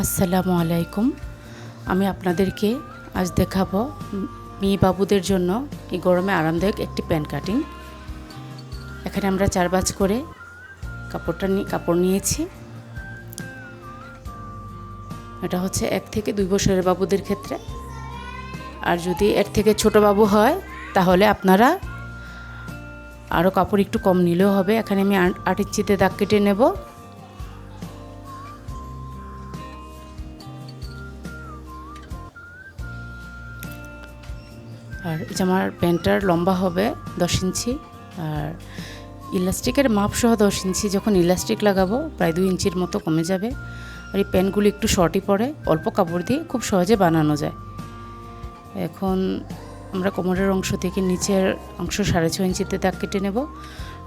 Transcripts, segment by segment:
আসসালামু আলাইকুম। আমি আপনাদেরকে আজ দেখাবো মেয়ে বাবুদের জন্য এই গরমে আরামদায়ক একটি প্যান্ট কাটিং। এখানে আমরা চার বাজ করে কাপড়টা কাপড় নিয়েছি। এটা হচ্ছে এক থেকে দুই বছরের বাবুদের ক্ষেত্রে। আর যদি এর থেকে ছোট বাবু হয়, তাহলে আপনারা আরও কাপড় একটু কম নিলেও হবে। এখানে আমি আট- আট ইঞ্চিতে দাগ কেটে নেব। আর এই যে আমার প্যান্টটার লম্বা হবে দশ ইঞ্চি আর ইলাস্টিকের মাপ সহ দশ ইঞ্চি। যখন ইলাস্টিক লাগাবো, প্রায় দুই ইঞ্চির মতো কমে যাবে। আর এই প্যান্টগুলি একটু শর্টই পড়ে অল্প কাপড় দিয়ে খুব সহজে বানানো যায়। এখন আমরা কোমরের অংশ থেকে নিচের অংশ সাড়ে ছ ইঞ্চিতে দাগ কেটে নেব।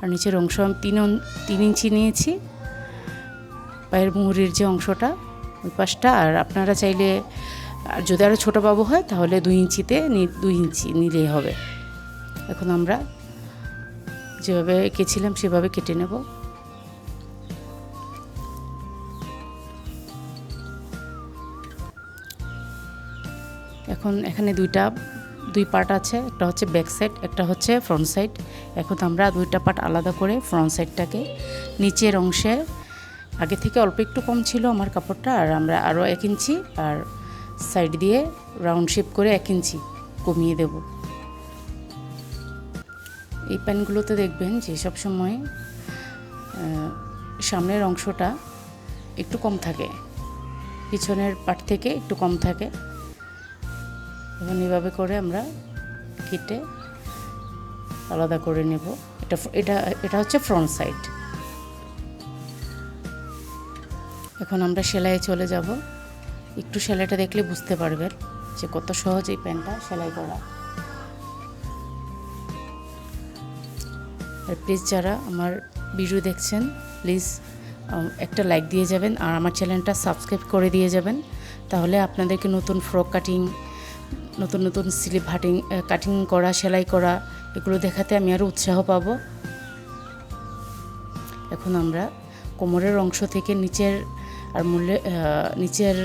আর নিচের অংশ আমি তিন তিন ইঞ্চি নিয়েছি। পায়ের মুহুরির যে অংশটা, ওই পাশটা। আর আপনারা চাইলে আর যদি আরও ছোটো বাবু হয়, তাহলে দুই ইঞ্চিতে দুই ইঞ্চি নিলেই হবে। এখন আমরা যেভাবে এঁকেছিলাম, সেভাবে কেটে নেব। এখন এখানে দুইটা, দুই পার্ট আছে, একটা হচ্ছে ব্যাক সাইড, একটা হচ্ছে ফ্রন্ট সাইড। এখন আমরা দুইটা পার্ট আলাদা করে ফ্রন্ট সাইডটাকে নিচের অংশে, আগে থেকে অল্প একটু কম ছিল আমার কাপড়টা, আর আমরা আরও এক ইঞ্চি, আর সাইড দিয়ে রাউন্ড শেপ করে এক ইঞ্চি কমিয়ে দেব। এই প্যানগুলোতে দেখবেন যে সব সময় সামনের অংশটা একটু কম থাকে, পিছনের পাট থেকে একটু কম থাকে। এবং এভাবে করে আমরা কেটে আলাদা করে নেব। এটা এটা এটা হচ্ছে ফ্রন্ট সাইড এখন আমরা সেলাইয়ে চলে যাব। একটু সেলাইটা দেখলে বুঝতে পারবেন যে কত সহজ এই প্যান্টটা সেলাই করা। আর প্লিজ যারা আমার ভিডিও দেখছেন প্লিজ একটা লাইক দিয়ে যাবেন আর আমার চ্যানেলটা সাবস্ক্রাইব করে দিয়ে যাবেন। তাহলে আপনাদেরকে নতুন ফ্রক কাটিং নতুন নতুন স্লিপ হাটিং কাটিং করা, সেলাই করা, এগুলো দেখাতে আমি আরও উৎসাহ পাবো। এখন আমরা কোমরের অংশ থেকে নিচের আর মূল্যে নিচের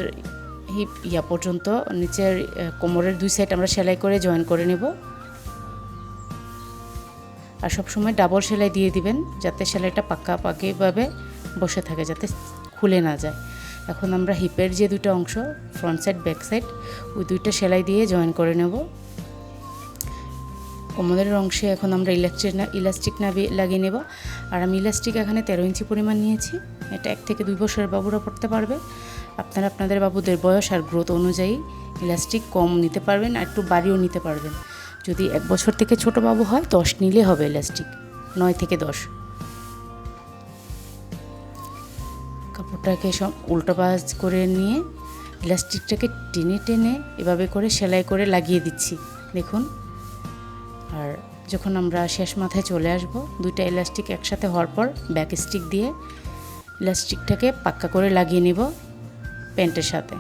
হিপ ইয়া পর্যন্ত নিচের কোমরের দুই সাইড আমরা সেলাই করে জয়েন করে নেব। আর সব সময় ডাবল সেলাই দিয়ে দিবেন যাতে সেলাইটা পাক্কা পাকিভাবে বসে থাকে, যাতে খুলে না যায়। এখন আমরা হিপের যে দুটো অংশ ফ্রন্ট সাইড ব্যাক সাইড ওই দুইটা সেলাই দিয়ে জয়েন করে নেব। কোমরের অংশে এখন আমরা ইলেকট্রিক না ইলাস্টিক না লাগিয়ে নেব। আর আমি ইলাস্টিক এখানে তেরো ইঞ্চি পরিমাণ নিয়েছি। এটা এক থেকে দুই বছরের বাবুরা পড়তে পারবে। আপনারা আপনাদের বাবুদের বয়স আর গ্রোথ অনুযায়ী ইলাস্টিক কম নিতে পারবেন আর একটু বাড়িও নিতে পারবেন। যদি এক বছর থেকে ছোট বাবু হয়, দশ নিলে হবে ইলাস্টিক নয় থেকে দশ। কাপড়টাকে সব উল্টো বাজ করে নিয়ে ইলাস্টিকটাকে টেনে টেনে এভাবে করে সেলাই করে লাগিয়ে দিচ্ছি। দেখুন। আর যখন আমরা শেষ মাথায় চলে আসব, দুইটা ইলাস্টিক একসাথে হওয়ার পর ব্যাক স্টিক দিয়ে ইলাস্টিকটাকে পাক্কা করে লাগিয়ে নেব। প্যান্টের সাথে।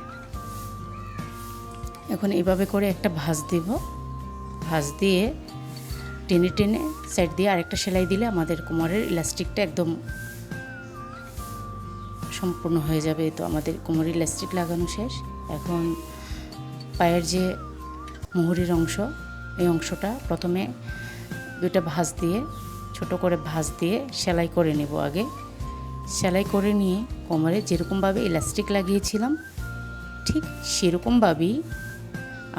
এখন এভাবে করে একটা ভাঁজ দিব। ভাঁজ দিয়ে টেনে টেনে সাইড দিয়ে আরেকটা সেলাই দিলে আমাদের কোমরের ইলাস্টিকটা একদম সম্পূর্ণ হয়ে যাবে। তো আমাদের কোমরে ইলাস্টিক লাগানো শেষ। এখন পায়ের যে মুহুরির অংশ, এই অংশটা প্রথমে দুইটা ভাঁজ দিয়ে, ছোট করে ভাঁজ দিয়ে সেলাই করে নেব আগে। সেলাই করে নিয়ে কোমরে যেরকমভাবে ইলাস্টিক লাগিয়েছিলাম, ঠিক সেরকমভাবেই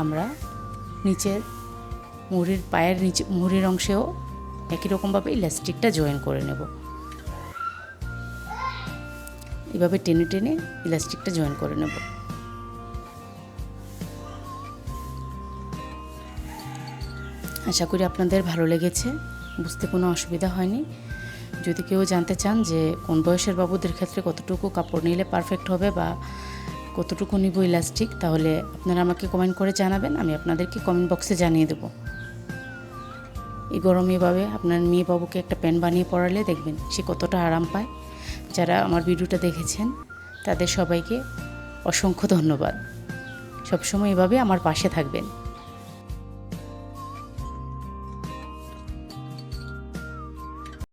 আমরা নিচের মুড়ির পায়ের নিচে মুহুরির অংশেও একই রকমভাবে ইলাস্টিকটা জয়েন করে নেব। এভাবে টেনে টেনে ইলাস্টিকটা জয়েন করে নেব। আশা করি আপনাদের ভালো লেগেছে, বুঝতে কোনো অসুবিধা হয়নি। যদি কেউ জানতে চান যে কোন বয়সের বাবুদের ক্ষেত্রে কতটুকু কাপড় নিলে পারফেক্ট হবে বা কতটুকু নিব ইলাস্টিক তাহলে আপনারা আমাকে কমেন্ট করে জানাবেন, আমি আপনাদেরকে কমেন্ট বক্সে জানিয়ে দেবো। এই গরমে এভাবে আপনার মেয়ে বাবুকে একটা প্যান্ট বানিয়ে পরালে দেখবেন সে কতটা আরাম পায়। যারা আমার ভিডিওটা দেখেছেন, তাদের সবাইকে অসংখ্য ধন্যবাদ। সবসময় এভাবে আমার পাশে থাকবেন।